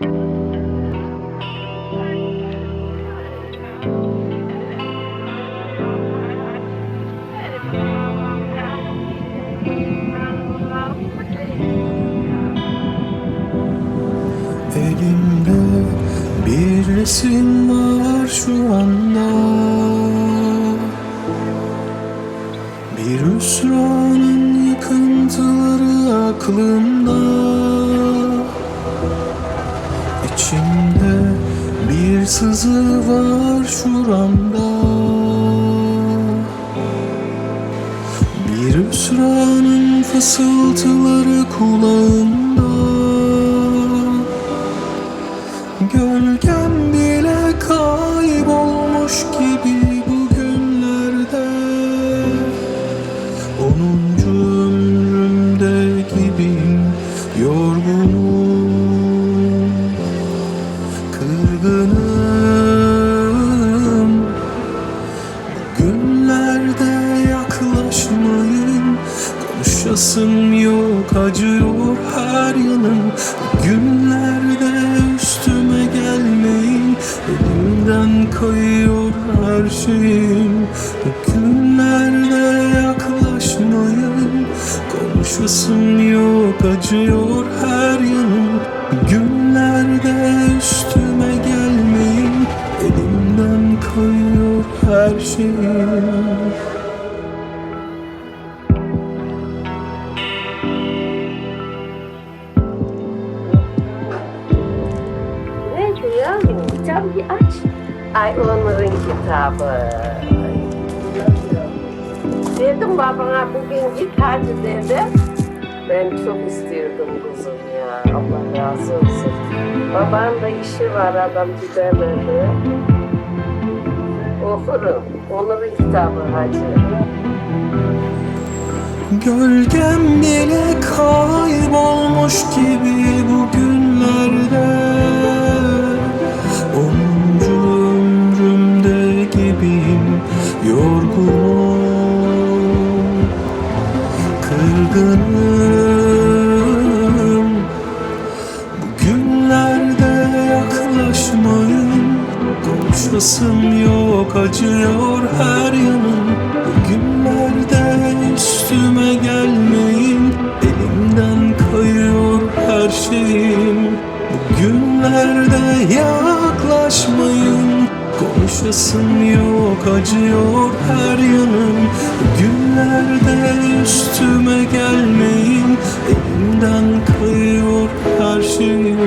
Elimde bir resim var şu anda. Bir hüsranın yıkıntıları aklımda İçimde bir sızı var şuramda. Bir hüsranın fısıltıları kulağımda Gölgem bile kaybolmuş gibi bugünlerde Onuncu Konuşasım yok acıyor her yanım. Günlerde üstüme gelmeyin Elimden kayıyor her şeyim. Günlerde yaklaşmayın Konuşasım yok acıyor her yanım. Günlerde üstüme gelmeyin Elimden kayıyor her şeyim Bir aç. Ay onların kitabı. Dedim babana bugün git hadi dedi. Ben çok istiyordum kızım ya. Allah razı olsun. Babanın da işi var adam gidemedi. Okurum. Onların kitabı hacı. Gölgem bile kaybolmuş gibi bugünlerde Kırgınım. Bugünlerde yaklaşmayın. Konuşasım yok acıyor her yanım. Bugünlerde üstüme gelmeyin. Elimden kayıyor her şeyim. Bugünlerde yaklaşmayın Konuşasım yok acıyor her yanım. Bugünlerde üstüme gelmeyin Elimden kayıyor her şeyim